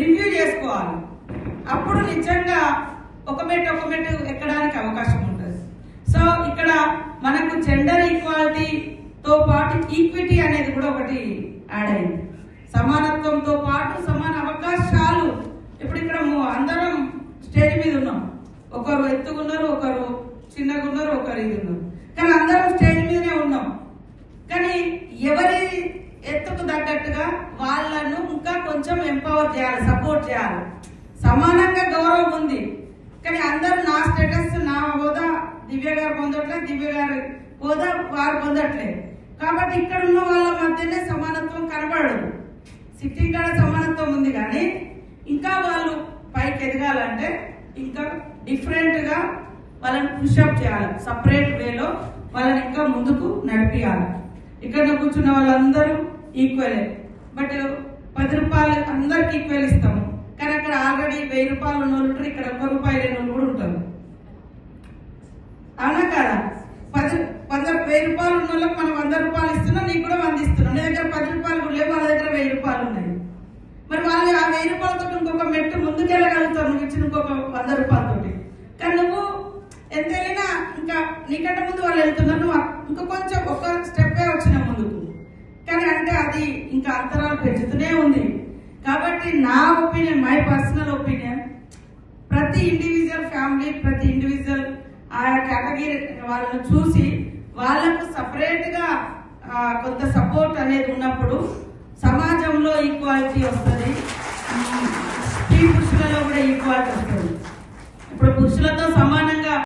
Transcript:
Review చేసుకోవాలి. అప్పుడు నిజంగా ఒక మెట్టు ఒక మెట్టు ఎక్కడానికి అవకాశం ఉంటుంది. సో ఇక్కడ మనకు జెండర్ ఈక్వాలిటీతో పాటు ఈక్విటీ అనేది కూడా ఒకటి యాడ్ అయింది. సమానత్వంతో పాటు సమాన అవకాశాలు. ఇప్పుడు ఇక్కడ అందరం స్టేజ్ మీద ఉన్నాం. ఒకరు ఎత్తుకున్నారు ఒకరు చిన్నగా ఉన్నారు ఒకరు ఇది ఉన్నారు కానీ అందరం స్టేజ్ మీదనే ఉన్నాం కానీ ఎవరి ఎత్తుకు తగ్గట్టుగా వాళ్ళను ఇంకా కొంచెం ఎంపవర్ చేయాలి సపోర్ట్ చేయాలి. సమానంగా గౌరవం ఉంది. కానీ అందరూ నా స్టేటస్ నా హోదా దివ్య గారు పొందట్లేదు దివ్య గారు హోదా వారు పొందట్లేదు కాబట్టి ఇక్కడ ఉన్న వాళ్ళ మధ్యనే సమానత్వం కనబడదు. సిటీ కాడ సమానత్వం ఉంది కానీ ఇంకా వాళ్ళు పైకి ఎదగాలంటే ఇంకా డిఫరెంట్గా వాళ్ళని పుషప్ చేయాలి. సపరేట్ వేలో వాళ్ళని ఇంకా ముందుకు నడిపించాలి ఇక్కడ కూర్చున్న వాళ్ళందరూ ఈక్వలే బట్ పది రూపాయలు అందరికి ఈక్వల్ ఇస్తాము. కానీ అక్కడ ఆల్రెడీ వెయ్యి రూపాయలు ఉన్న వాళ్ళు ఉంటారు ఇక్కడ ఒక్క రూపాయలు లేని వాళ్ళు కూడా ఉంటారు. అవునా కదా? పది వంద వెయ్యి రూపాయలు ఉన్న వాళ్ళకి మనం వంద రూపాయలు ఇస్తున్నాం నీకు కూడా వంద ఇస్తున్నాం. నీ దగ్గర పది రూపాయలు కూడా లేవు వాళ్ళ దగ్గర వెయ్యి రూపాయలు ఉన్నాయి. మరి వాళ్ళు ఆ వెయ్యి రూపాయలతో ఇంకొక మెట్టు ముందుకెళ్ళగలుగుతావు నువ్వు ఇచ్చిన ఇంకొక వంద రూపాయలతోటి. కానీ నువ్వు ఎంత వెళ్ళినా ఇంకా నీకంటే ముందు వాళ్ళు వెళ్తున్నారు నువ్వు ఇంకా కొంచెం ఒక స్టెప్పే వచ్చిన అది ఇంకా అంతరాలు పెంచుతూనే ఉంది. కాబట్టి నా ఒపీనియన్ మై పర్సనల్ ఒపీనియన్ ప్రతి ఇండివిజువల్ ఫ్యామిలీ ప్రతి ఇండివిజువల్ ఆ కేటగిరీ వాళ్ళని చూసి వాళ్ళకు సపరేట్గా కొంత సపోర్ట్ అనేది ఉన్నప్పుడు సమాజంలో ఈక్వాలిటీ వస్తుంది. స్త్రీ పురుషులలో కూడా ఈక్వాలిటీ వస్తుంది. ఇప్పుడు పురుషులతో సమానంగా